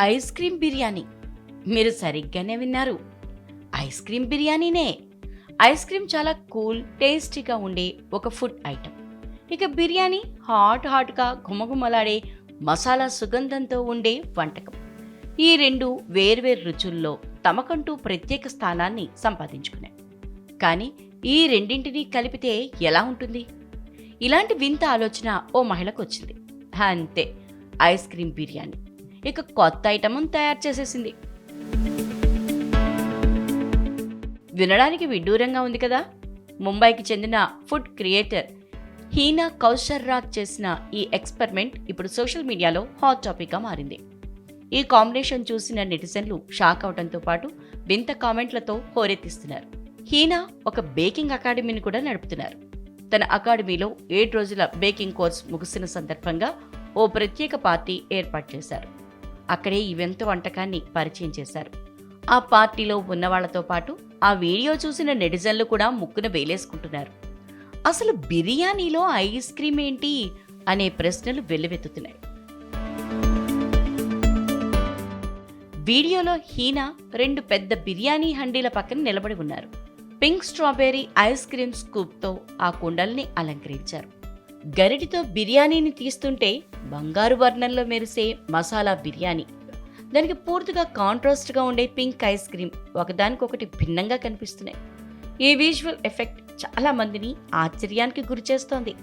Ice cream biryani. మీరు సరిగ్గానే విన్నారు. ఐస్ క్రీమ్ బిర్యానీనే. ఐస్ క్రీమ్ చాలా కూల్ టేస్టీగా ఉండే ఒక ఫుడ్ ఐటమ్. ఇక బిర్యానీ హాట్ హాట్గా గుమగుమలాడే మసాలా సుగంధంతో ఉండే వంటకం. ఈ రెండు వేర్వేరు రుచుల్లో తమకంటూ ప్రత్యేక స్థానాన్ని సంపాదించుకున్నాయి. కానీ ఈ రెండింటినీ కలిపితే ఎలా ఉంటుంది? ఇలాంటి వింత ఆలోచన ఓ మహిళకు వచ్చింది. అంతే ఐస్ క్రీమ్ బిర్యానీ. ఇక కొత్త ఐటమ్ తయారు చేసేసింది. వినడానికి విడ్డూరంగా ఉంది కదా? ముంబైకి చెందిన ఫుడ్ క్రియేటర్ హీనా కౌశర్ రాజ్ చేసిన ఈ ఎక్స్పెరిమెంట్ ఇప్పుడు సోషల్ మీడియాలో హాట్ టాపిక్గా మారింది. ఈ కాంబినేషన్ చూసిన నెటిజన్లు షాక్ అవడంతో పాటు వింత కామెంట్లతో హోరెత్తిస్తున్నారు. హీనా ఒక బేకింగ్ అకాడమీని కూడా నడుపుతున్నారు. తన అకాడమీలో ఏడు రోజుల బేకింగ్ కోర్స్ ముగిసిన సందర్భంగా ఓ ప్రత్యేక పార్టీ ఏర్పాటు చేశారు. అక్కడే ఈ వింత వంటకాన్ని పరిచయం చేశారు. ఆ పార్టీలో ఉన్నవాళ్ళతో పాటు ఆ వీడియో చూసిన నెటిజన్లు కూడా ముక్కున వేలేసుకుంటున్నారు. అసలు బిర్యానీలో ఐస్ క్రీమ్ ఏంటి అనే ప్రశ్నలు వెల్లువెత్తుతున్నాయి. వీడియోలో హీనా రెండు పెద్ద బిర్యానీ హండీల పక్కన నిలబడి ఉన్నారు. పింక్ స్ట్రాబెర్రీ ఐస్ క్రీమ్ స్కూప్తో ఆ కుండల్ని అలంకరించారు. గరిటితో బిర్యానీని తీస్తుంటే బంగారు వర్ణంలో మెరిసే మసాలా బిర్యానీ. దానికి పూర్తిగా కాంట్రాస్ట్గా ఉండే పింక్ ఐస్ క్రీమ్ ఒకదానికొకటి భిన్నంగా కనిపిస్తున్నాయి. ఈ విజువల్ ఎఫెక్ట్ చాలా మందిని ఆశ్చర్యానికి గురిచేస్తోంది.